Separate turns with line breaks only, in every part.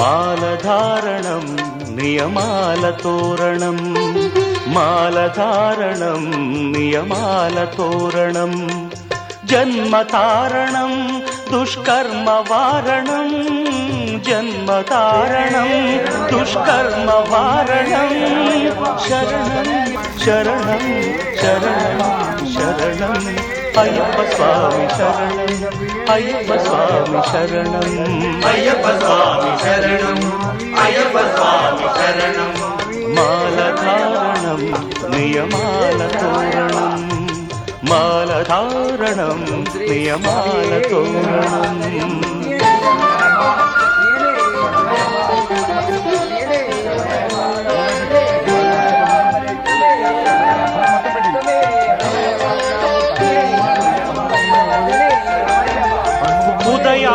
మాలధారణం నియమాల తోరణం. మాలధారణం నియమాల తోరణం. జన్మతారణం దుష్కర్మ వారణం జన్మతారణం దుష్కర్మ వారణం శరణం శరణం శరణం. శరణం. అయ్యప్ప స్వామి శరణం. అయ్యప్ప స్వామి శరణం.
అయ్యప్ప స్వామి శరణం.
మాలధారణం నియమాల తోరణం. మాలధారణం నియమాల తోరణం.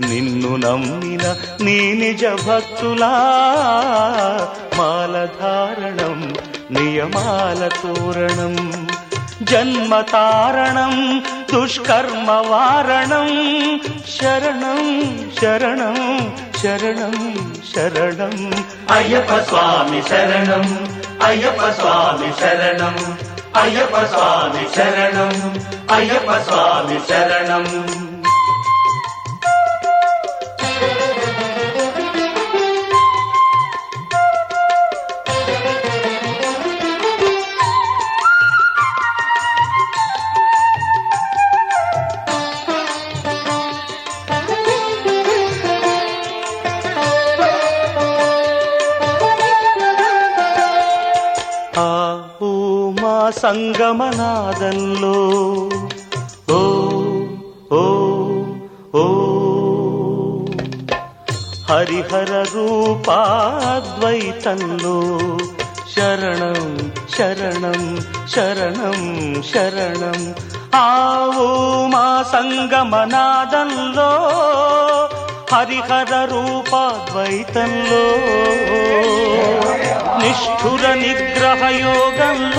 నిన్ను నమ్మిన నీ నిజ భక్తులా. మాలధారణం నియమాల తోరణం జన్మతారణం దుష్కర్మ వారణం. శరణం శరణం శరణం శరణం.
అయ్యప్ప స్వామి శరణం అయ్యప్ప స్వామి శరణం అయ్యప్ప స్వామి శరణం అయ్యప్ప స్వామి శరణం.
సంగమనాదంలో ఓ ఓ ఓ. హరిహర రూపాద్వైతంలో. శరణం శరణం శరణం శరణం. ఆవో మా సంగమనాదంలో హరిహర రూపాద్వైతంలో. నిష్ఠుర నిగ్రహ యోగంలో